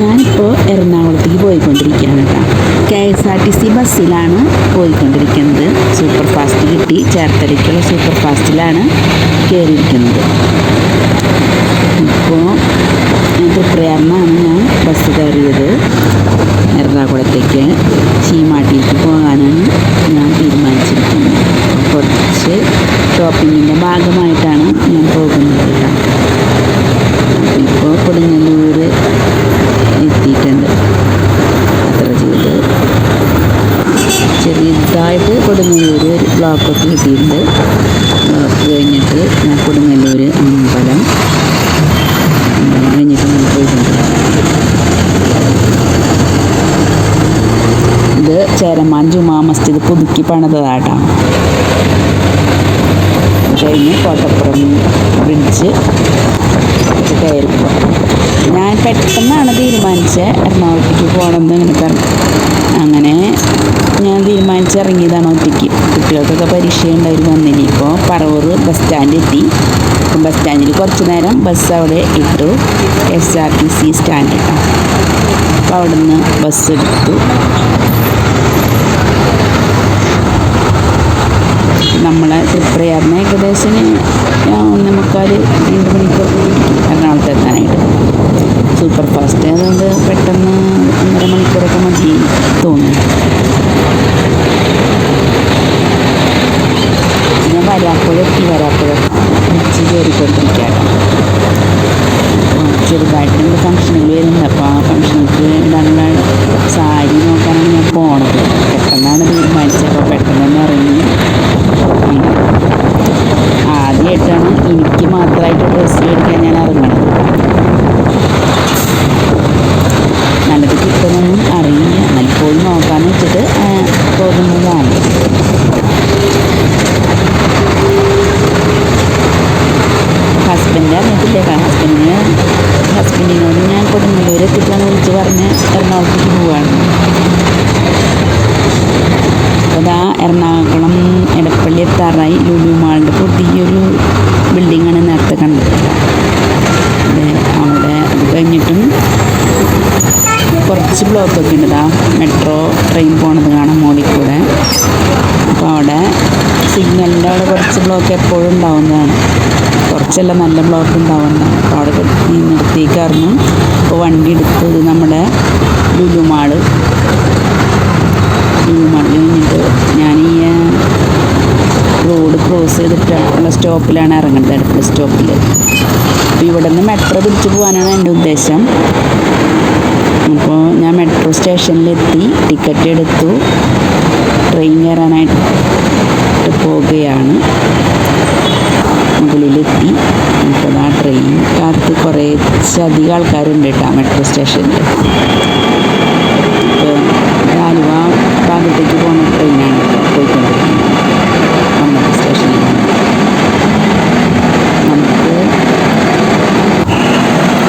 ഞാനിപ്പോൾ എറണാകുളത്തേക്ക് പോയിക്കൊണ്ടിരിക്കുകയാണ് കേട്ടോ. K S R T C ബസ്സിലാണ് പോയിക്കൊണ്ടിരിക്കുന്നത്. സൂപ്പർ ഫാസ്റ്റ് കിട്ടി. ചേർത്തലയ്ക്കുള്ള സൂപ്പർ ഫാസ്റ്റിലാണ് കയറിയിരിക്കുന്നത് ഇപ്പോൾ തൃപ്രയാറിനാണ് ഞാൻ ബസ് കയറിയത് എറണാകുളത്തേക്ക് ചീമാട്ടിലേക്ക് പോകാനാണ് ഞാൻ തീരുമാനിച്ചിരിക്കുന്നത് കുറച്ച് ഷോപ്പിങ്ങിന്റെ ഭാഗമായിട്ടാണ് ഞാൻ പോകുന്നത് കേട്ടോ ഇപ്പോൾ കൊടുങ്ങല്ലൂർ എത്തിയിട്ടുണ്ട് അത്ര ചെയ്ത് ചെറിയതായിട്ട് കൊടുങ്ങല്ലൂർ ഒരു ബ്ലോക്കൊക്കെ കിട്ടിയിട്ടുണ്ട് ബ്ലോക്ക് കഴിഞ്ഞിട്ട് ഞാൻ കൊടുങ്ങല്ലൂർ അമ്പലം അമ്പലം കഴിഞ്ഞിട്ട് ഞാൻ പോയിട്ടുണ്ട് ഇത് ചേരമാൻ ജുമാ മസ്ജിദ് പുതുക്കി പണിതതാട്ടോ കഴിഞ്ഞ് കോട്ടപ്പുറം ബ്രിഡ്ജ് കയറിപ്പോ. ഞാൻ പെട്ടെന്നാണ് തീരുമാനിച്ചത് എറണാകുളത്തേക്ക് പോകണമെന്ന് ഇങ്ങനെ പറഞ്ഞു. അങ്ങനെ ഞാൻ തീരുമാനിച്ച് ഇറങ്ങിയതാണ് ഒറ്റയ്ക്ക്. കുട്ടികൾക്കൊക്കെ പരീക്ഷ ഉണ്ടായിരുന്നു ഇപ്പോൾ പറവൂർ ബസ് സ്റ്റാൻഡ് എത്തി. ബസ് സ്റ്റാൻഡിൽ കുറച്ച് നേരം ബസ് അവിടെ ഇട്ടു. S R T C stand ഇട്ടു. അപ്പോൾ അവിടുന്ന് ബസ് എടുത്തു. നമ്മളെ തൃപ്രയാറിന് ഏകദേശം ഒന്നേ മുക്കാൽ രണ്ട് മണിക്കൂർ എറണാകുളത്ത് എത്താനായിട്ട്. സൂപ്പർ ഫാസ്റ്റ് അതുകൊണ്ട് പെട്ടെന്ന് ഒന്നര മണിക്കൂറൊക്കെ മതി തോന്നുന്നു. ഞാൻ വരാപ്പുഴ എത്തി. വരാപ്പുഴ ഉച്ച കയറിക്കൊണ്ടിരിക്കുകയാണ്. ചെറുതായിട്ട് ഫംഗ്ഷനിൽ വരുന്നുണ്ട്. അപ്പോൾ ആ ഫംഗ്ഷനിലേക്ക് ഇടാനുള്ള സാരി നോക്കാനാണ് ഞാൻ പോണത് പെട്ടെന്നാണ് തീരുമാനിച്ചത് അപ്പോൾ പെട്ടെന്ന് തന്നെ ഇറങ്ങി ആദ്യമായിട്ടാണ് എനിക്ക് മാത്രമായിട്ട് ഡ്രസ്സ് മേടിക്കാൻ ഞാൻ ഇറങ്ങണത് നല്ലത് കിട്ടുമെന്നൊന്നും അറിയില്ല എന്നാൽ പോയി നോക്കാമെന്ന് വെച്ചിട്ട് ആ, പോകുന്നതാണ് ഹസ്ബൻഡ് അറിഞ്ഞിട്ടില്ല ഹസ്ബൻഡിന് ഹസ്ബൻഡിനോട് ഞാൻ കൊടുങ്ങല്ലൂർ എത്തിക്കാന്ന് വിളിച്ച് പറഞ്ഞ് എറണാകുളത്തേക്ക് പോവാണ്. അതാ എറണാകുളം എടപ്പള്ളി എത്താറായി ലുലു മാളിന്റെ പുതിയൊരു ബിൽഡിങ്ങാണ് നേരത്തെ കണ്ടത്. അവിടെ അത് കഴിഞ്ഞിട്ടും കുറച്ച് ബ്ലോക്കൊക്കെ ഉണ്ട് മെട്രോ ട്രെയിൻ പോണത് കാണാം മോളിൽ കൂടെ അപ്പോൾ അവിടെ സിഗ്നലിന്റെ അവിടെ കുറച്ച് ബ്ലോക്ക് എപ്പോഴും ഉണ്ടാവുന്നതാണ്. കുറച്ചെല്ലാം നല്ല ബ്ലോക്ക് ഉണ്ടാവുന്നതാണ് അപ്പോൾ അവിടെ നിർത്തിയേക്കായിരുന്നു അപ്പോൾ വണ്ടി എടുത്തത് നമ്മുടെ ലുലുമാൾ ലുലുമാളിൽ കഴിഞ്ഞിട്ട് ഞാൻ ഈ റോഡ് ക്രോസ് ചെയ്തിട്ടുള്ള സ്റ്റോപ്പിലാണ് ഇറങ്ങേണ്ടത് അടുത്ത സ്റ്റോപ്പിൽ അപ്പോൾ ഇവിടെ നിന്ന് മെട്രോ പിടിച്ച് പോകാനാണ് എന്റെ ഉദ്ദേശം. അപ്പോൾ ഞാൻ മെട്രോ സ്റ്റേഷനിലെത്തി ടിക്കറ്റ് എടുത്തു ട്രെയിൻ കയറാനായിട്ട് പോവുകയാണ്. മുകളിലെത്തി അപ്പോൾ ആ ട്രെയിൻ കാത്ത് കുറച്ചധികം ആൾക്കാരുണ്ട് കേട്ടോ മെട്രോ സ്റ്റേഷനിൽ ഇപ്പോൾ ആലുവ ഭാഗത്തേക്ക് പോകുന്ന ട്രെയിനാണ്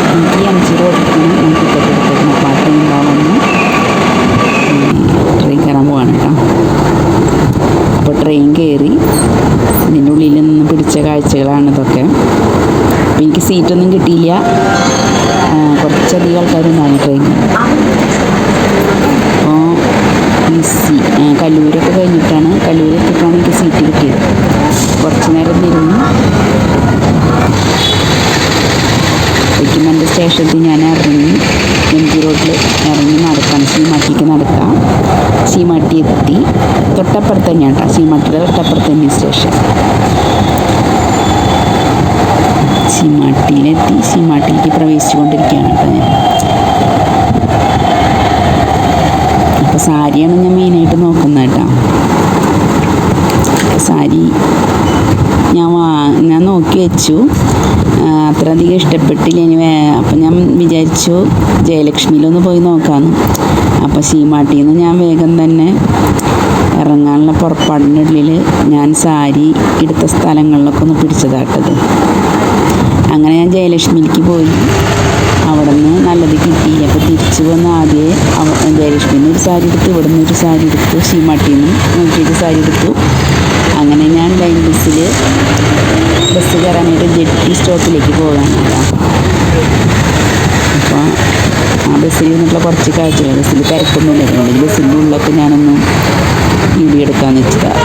നമുക്ക് ജി റോഡിൽ നമുക്ക് ടിക്കറ്റ് എടുത്തേക്കണം അപ്പോൾ ട്രെയിൻ കയറാൻ പോവാണ് കേട്ടോ. അപ്പോൾ ട്രെയിൻ കയറി ഇതിന്റെ ഉള്ളിൽ നിന്ന് പിടിച്ച കാഴ്ചകളാണ് ഇതൊക്കെ. അപ്പോൾ എനിക്ക് സീറ്റൊന്നും കിട്ടിയില്ല. കുറച്ചധികം ആൾക്കാരുണ്ടായിരുന്നു ട്രെയിനിൽ അപ്പോൾ ഈ സീ കല്ലൂരൊക്കെ കഴിഞ്ഞിട്ടാണ് കല്ലൂർ എത്തിയിട്ടാണ് എനിക്ക് സീറ്റ് കിട്ടിയത്. കുറച്ച് നേരം ഇരുന്നു. വെക്കുമെന്റെ സ്റ്റേഷനിൽ ഞാൻ ഇറങ്ങി. എം ജി റോഡിൽ ഇറങ്ങി നടക്കാം സീമാട്ടിക്ക് നടക്കാം. സീമാട്ടി എത്തി. തൊട്ടപ്പുറത്ത് തന്നെയാണ് കേട്ടോ സീമാട്ടിയുടെ തൊട്ടപ്പുറത്ത് തന്നെ സ്റ്റേഷൻ സീമാട്ടിയിലെത്തി സീമാട്ടിയിലേക്ക് പ്രവേശിച്ചുകൊണ്ടിരിക്കുകയാണ് കേട്ടോ ഞാൻ. അപ്പോൾ സാരിയാണ് ഞാൻ മെയിനായിട്ട് നോക്കുന്നത് കേട്ടോ. സാരി ഞാൻ വാ ഞാൻ നോക്കി വെച്ചു. അത്ര അധികം ഇഷ്ടപ്പെട്ടില്ല. ഇനി വേ അപ്പം ഞാൻ വിചാരിച്ചു ജയലക്ഷ്മിയിലൊന്ന് പോയി നോക്കാമെന്ന് അപ്പോൾ സീമാട്ടിയിൽ നിന്ന് ഞാൻ വേഗം തന്നെ ഇറങ്ങാനുള്ള പുറപ്പാടിനുള്ളിൽ ഞാൻ സാരി എടുത്ത സ്ഥലങ്ങളിലൊക്കെ ഒന്ന് പിടിച്ചതാട്ടത്. അങ്ങനെ ഞാൻ ജയലക്ഷ്മിയിലേക്ക് പോയി. അവിടെ നിന്ന് നല്ലത് കിട്ടി. അപ്പോൾ തിരിച്ചു വന്ന് ആദ്യമേ ജയലക്ഷ്മിയിൽ ഒരു സാരി എടുത്തു ഇവിടെ നിന്ന് ഒരു സാരി എടുത്തു സീമാട്ടിയിൽ നിന്ന് നോക്കിയിട്ട് സാരി എടുത്തു. അങ്ങനെ ഞാൻ ലൈൻ ബസ്സിൽ ബസ് കയറാനായിട്ട് വേണ്ടി ജെട്ടി സ്റ്റോപ്പിലേക്ക് പോകാനാണ്. അപ്പോൾ ആ ബസ്സിൽ നിന്നുള്ള കുറച്ച് കാഴ്ചകൾ ബസ്സിൽ തിരക്കൊന്നും ഉണ്ടായിരുന്നുള്ളൂ ബസ്സിന്റെ ഉള്ളിലൊക്കെ ഞാനൊന്നും വീഡിയോ എടുക്കാമെന്ന് വെച്ചതാണ്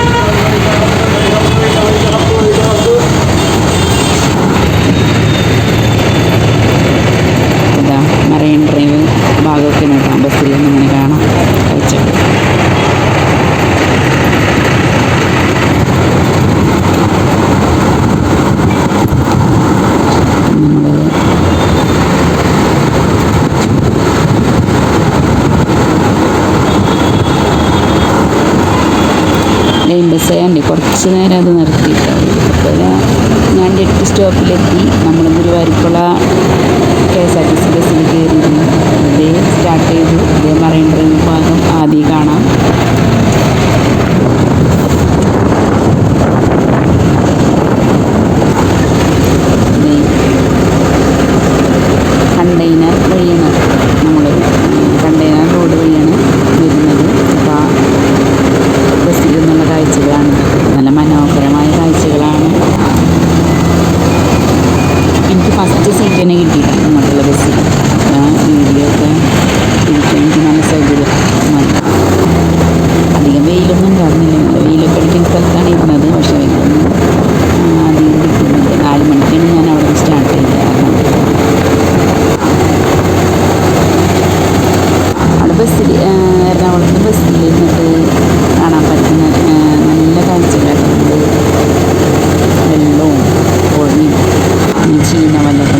കുറച്ച് നേരം അത് നിർത്തിയിട്ടാവും അപ്പോൾ ഞാൻ എട്ട് സ്റ്റോപ്പിലെത്തി. നമ്മൾ ഗുരുവായൂർക്കുള്ള K S R T C ബസ്സിൽ കയറിയിരുന്നു. അതേ സ്റ്റാർട്ട് ചെയ്തു. അതേ മറൈൻ ഡ്രൈവ് ഭാഗം ആദ്യം കാണാം. ബസ്സിൽ എറണാകുളത്ത് ബസ്സിലിരുന്നിട്ട് കാണാൻ പറ്റുന്ന നല്ല കാഴ്ചകളൊക്കെ ഉണ്ട്. വെള്ളവും പൊടിയും ചീന വല്ലതും